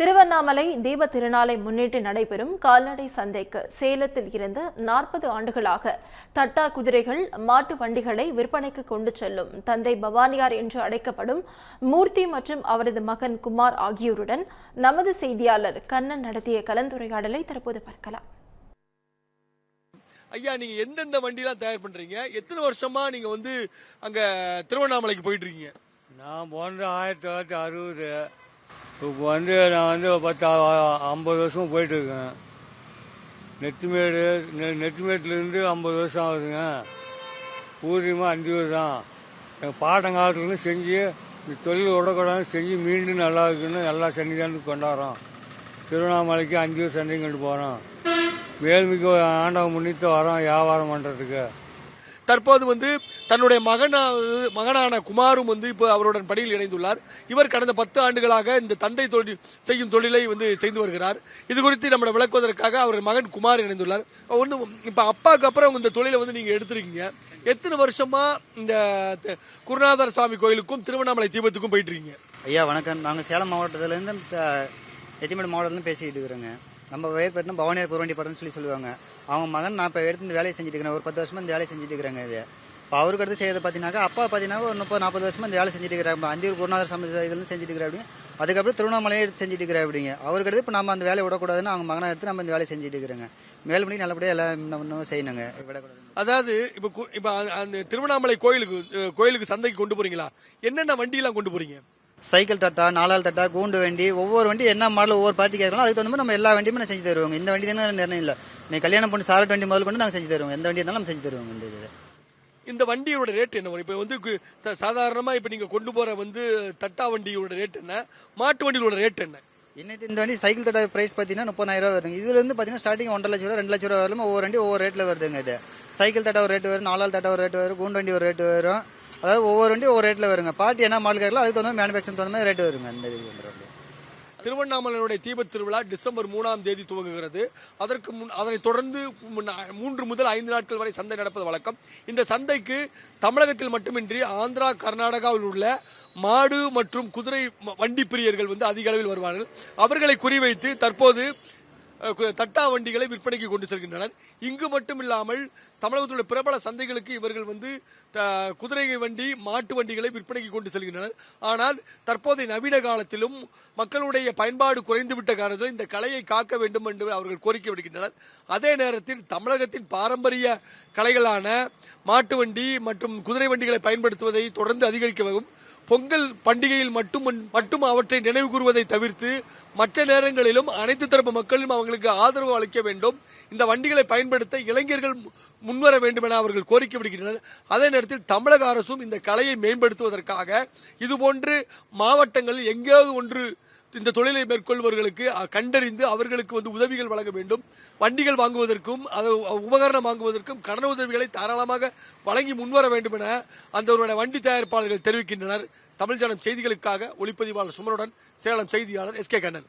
திருவண்ணாமலை தீப திருநாளை முன்னிட்டு நடைபெறும் கால்நடை சந்தைக்கு சேலத்தில் இருந்து நாற்பது ஆண்டுகளாக தட்டா குதிரைகள் மாட்டு வண்டிகளை விற்பனைக்கு கொண்டு செல்லும் தந்தை பவானியார் என்று அழைக்கப்படும் மூர்த்தி மற்றும் அவரது மகன் குமார் ஆகியோருடன் நமது செய்தியாளர் கண்ணன் நடத்திய கலந்துரையாடலை தற்போது பார்க்கலாம். ஐயா நீங்க எந்தெந்த வண்டிலாம் தயார் பண்றீங்க? எத்தனை வருஷமா நீங்க வந்து அங்க திருவண்ணாமலைக்கு போயிட்டு இருக்கீங்க? நான் பிறந்து ஆயிரத்தி தொள்ளாயிரத்தி அறுபது. இப்போ வந்து நான் வந்து பத்து ஐம்பது வருஷம் போயிட்டுருக்கேன். நெத்திமேடு நெ நெத்திமேட்லேருந்து ஐம்பது வருஷம் ஆகுதுங்க. ஊதியமாக அஞ்சு வருஷம் தான் எங்கள் பாடங்காலத்துலேருந்து செஞ்சு இந்த தொழில் விடக்கூடாதுன்னு செஞ்சு மீண்டும் நல்லா இருக்குன்னு நல்லா சன்னிதானத்துக்கு கொண்டாடுறோம். திருவண்ணாமலைக்கு அஞ்சு வருஷம் சண்டையும் கொண்டு போகிறோம் வேல்மிக்கு ஆண்டவன் முன்னிட்டு வரோம் வியாபாரம் பண்ணுறதுக்கு தற்போது வந்து தன்னுடைய மகனாவது மகனான குமாரும் வந்து இப்போ அவருடன் பணியில் இணைந்துள்ளார். இவர் கடந்த பத்து ஆண்டுகளாக இந்த தந்தை தொழில் செய்யும் தொழிலை வந்து செய்து வருகிறார். இது குறித்து நம்மளை விளக்குவதற்காக அவர் மகன் குமார் இணைந்துள்ளார். ஒன்று இப்போ அப்பாவுக்கு அப்புறம் இந்த தொழிலை வந்து நீங்கள் எடுத்துருக்கீங்க. எத்தனை வருஷமா இந்த த- குருநாதர் சுவாமி கோயிலுக்கும் திருவண்ணாமலை தீபத்துக்கும் போயிட்டு இருக்கீங்க? ஐயா வணக்கம். நாங்கள் சேலம் மாவட்டத்துலேருந்து எத்திமேடு மாவட்டத்துலேருந்து பேசிக்கிட்டு இருக்கிறோங்க. நம்ம பேர் பேட்டினா பவானியார் குரவண்டி படம்னு சொல்லி சொல்லுவாங்க. அவங்க மகன் நான் இப்போ எடுத்து இந்த வேலையை செஞ்சுட்டு இருக்கிறேன் ஒரு பத்து வருஷமா இந்த வேலையை செஞ்சுட்டு இருக்கிறேங்க இது. இப்போ அவருக்கு அடுத்து செய்யறது பார்த்தீங்கன்னாக்கா அப்பா பார்த்தீங்கன்னா ஒரு முப்பது நாற்பது வருஷமா இந்த வேலை செஞ்சுட்டு இருக்கிறாங்க அந்தியூர் குருநாதர் சம இதுலேருந்து செஞ்சுட்டு இருக்கிற அதுக்கப்புறம் திருவண்ணாமலையை எடுத்து செஞ்சுட்டு இருக்கிற அப்படிங்க. அவருக்கு அடுத்து இப்போ நம்ம அந்த வேலையை விடக்கூடாதுன்னு அவங்க மகனை எடுத்து நம்ம இந்த வேலையை செஞ்சுட்டு இருக்கிறாங்க மேல்படி நல்லபடியாக எல்லாம் இன்னும் இன்னும் செய்யணுங்க. விடக்கூடாது அதாவது இப்போ இப்போ அந்த- திருவண்ணாமலை கோயிலுக்கு கோயிலுக்கு சந்தைக்கு கொண்டு போறீங்களா? என்னென்ன வண்டியெல்லாம் கொண்டு போறீங்க? சைக்கிள் தட்டா நாலாள் தட்டா கூண்டு வண்டி ஒவ்வொரு வண்டி என்ன மாடல் ஒவ்வொரு பார்ட்டி கேட்கலாம் அதுக்கு தகுந்த மாதிரி நம்ம எல்லா வண்டியுமே நான் செஞ்சு தருவோங்க. இந்த வண்டி தானே நிர்ணயம் இல்லை. நீ கல்யாணம் பண்ணி சாரட் வண்டி முதல் கொண்டு நாங்கள் செஞ்சு தருவோம் எந்த வண்டி இருந்தாலும் நம்ம செஞ்சு தருவோங்க இந்த இது இந்த வண்டியோட ரேட் என்ன? வரும் இப்போ வந்து கு- த- சாதாரணமா இப்போ நீங்க கொண்டு போற வந்து தட்டா வண்டியோட ரேட் என்ன? மாட்டு வண்டியோட ரேட் என்ன? இன்னைக்கு இந்த வண்டி சைக்கிள் தட்டா பிரைஸ் பார்த்தீங்கன்னா முப்பதாயிரம் ரூபா வருதுங்க. இதுல இருந்து பார்த்தீங்கன்னா ஸ்டார்டிங் ஒன்றரை லட்சம் ரூபா ரெண்டு லட்சம் ரூபா வரலும் ஒவ்வொரு வண்டி ஒவ்வொரு ரேட்டில் வருதுங்க இது. சைக்கிள் தட்டா ஒரு ரேட் வரும் நாலாள் தட்டா ஒரு ரேட் வரும் கூண்டு வண்டி ஒரு ரேட் வரும். அதாவது ஒவ்வொரு வண்டி ஒவ்வொரு ரேட்டில் வருங்க. பார்ட்டி என்ன மாடல் கேட்கலாம் அதுக்கு தகுந்த மேனுஃபேக்சர் தகுந்த மாதிரி ரேட் வருங்க இந்த இது வந்துடும் திருவண்ணாமலையினுடைய தீபத் திருவிழா டிசம்பர் மூணாம் தேதி துவங்குகிறது. அதற்கு முன் அதனைத் தொடர்ந்து மூன்று முதல் ஐந்து நாட்கள் வரை சந்தை நடப்பது வழக்கம். இந்த சந்தைக்கு தமிழகத்தில் மட்டுமின்றி ஆந்திரா கர்நாடகாவில் உள்ள மாடு மற்றும் குதிரை வண்டி பிரியர்கள் வந்து அதிக அளவில் வருவார்கள். அவர்களை குறிவைத்து தற்போது தட்டா வண்டிகளை விற்பனைக்கு கொண்டு செல்கின்றனர். இங்கு மட்டும் இல்லாமல் தமிழகத்தில் உள்ள பிரபல சந்தைகளுக்கு இவர்கள் வந்து த- குதிரை வண்டி மாட்டு வண்டிகளை விற்பனைக்கு கொண்டு செல்கின்றனர். ஆனால் தற்போதைய நவீன காலத்திலும் மக்களுடைய பயன்பாடு குறைந்துவிட்ட காரணத்தில் இந்த கலையை காக்க வேண்டும் என்று அவர்கள் கோரிக்கை விடுக்கின்றனர். அதே நேரத்தில் தமிழகத்தின் பாரம்பரிய கலைகளான மாட்டு வண்டி மற்றும் குதிரை வண்டிகளை பயன்படுத்துவதை தொடர்ந்து அதிகரிக்கவும் பொங்கல் பண்டிகையில் மட்டும் மட்டும் அவற்றை நினைவு கூறுவதை தவிர்த்து மற்ற நேரங்களிலும் அனைத்து தரப்பு மக்களும் அவங்களுக்கு ஆதரவு அளிக்க வேண்டும். இந்த வண்டிகளை பயன்படுத்த இளைஞர்கள் மு- முன்வர வேண்டும் என அவர்கள் கோரிக்கை விடுக்கின்றனர் அதே நேரத்தில் தமிழக அரசும் இந்த கலையை மேம்படுத்துவதற்காக இதுபோன்று மாவட்டங்களில் எங்கேயாவது ஒன்று இந்த தொழிலை மேற்கொள்பவர்களுக்கு கண்டறிந்து அவர்களுக்கு வந்து உதவிகள் வழங்க வேண்டும். வண்டிகள் வாங்குவதற்கும் அதை உபகரணம் வாங்குவதற்கும் கடன் உதவிகளை தாராளமாக வழங்கி முன்வர வேண்டும் என அந்த வண்டி தயாரிப்பாளர்கள் தெரிவிக்கின்றனர். தமிழ் ஜனம் செய்திகளுக்காக ஒளிப்பதிவாளர் சுமனுடன் சேலம் செய்தியாளர் S K Kannan.